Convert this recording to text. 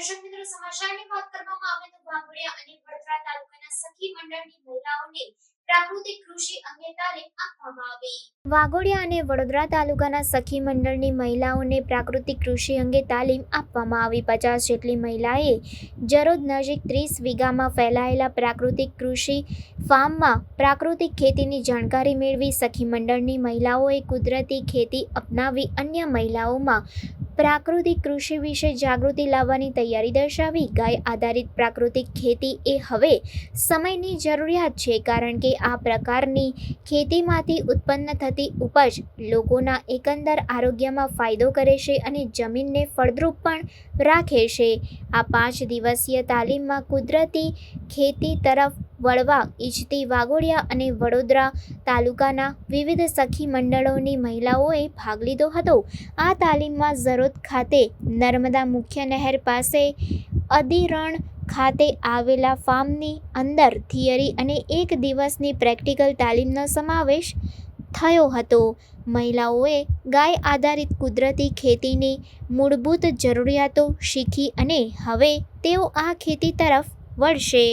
દર્શક સમાચારની વાત કરવામાં આવે તો વાઘોડિયા અને વડોદરા તાલુકાના સખી મંડળની મહિલાઓને પ્રાકૃતિક કૃષિ અંગે તાલીમ આપવામાં આવી. વાઘોડિયા અને વડોદરા તાલુકાના સખી મંડળની મહિલાઓને પ્રાકૃતિક કૃષિ અંગે તાલીમ આપવામાં આવી. પચાસ જેટલી મહિલાએ જરોદ નજીક ત્રીસ વીઘામાં ફેલાયેલા પ્રાકૃતિક કૃષિ ફાર્મમાં પ્રાકૃતિક ખેતીની જાણકારી મેળવી સખી મંડળની મહિલાઓએ કુદરતી ખેતી અપનાવી અન્ય મહિલાઓમાં પ્રાકૃતિક કૃષિ વિશે જાગૃતિ લાવવાની તૈયારી દર્શાવી ગાય આધારિત પ્રાકૃતિક ખેતી એ હવે સમયની જરૂરિયાત છે, કારણ કે આ પ્રકારની ખેતીમાંથી ઉત્પન્ન થતી ઉપજ લોકોના એકંદર આરોગ્યમાં ફાયદો કરે છે અને જમીનને ફળદ્રુપ પણ રાખે છે. આ પાંચ દિવસીય તાલીમમાં કુદરતી ખેતી તરફ વળવા ઈચ્છતી વાઘોડિયા અને વડોદરા તાલુકાના વિવિધ સખી મંડળોની મહિલાઓએ ભાગ લીધો હતો. આ તાલીમમાં ઝરોદ ખાતે નર્મદા મુખ્ય નહેર પાસે અધિરણ ખાતે આવેલા ફાર્મની અંદર થિયરી અને એક દિવસની પ્રેક્ટિકલ તાલીમનો સમાવેશ થયો હતો. મહિલાઓએ ગાય આધારિત કુદરતી ખેતીની મૂળભૂત જરૂરિયાતો શીખી અને હવે તેઓ આ ખેતી તરફ વળશે.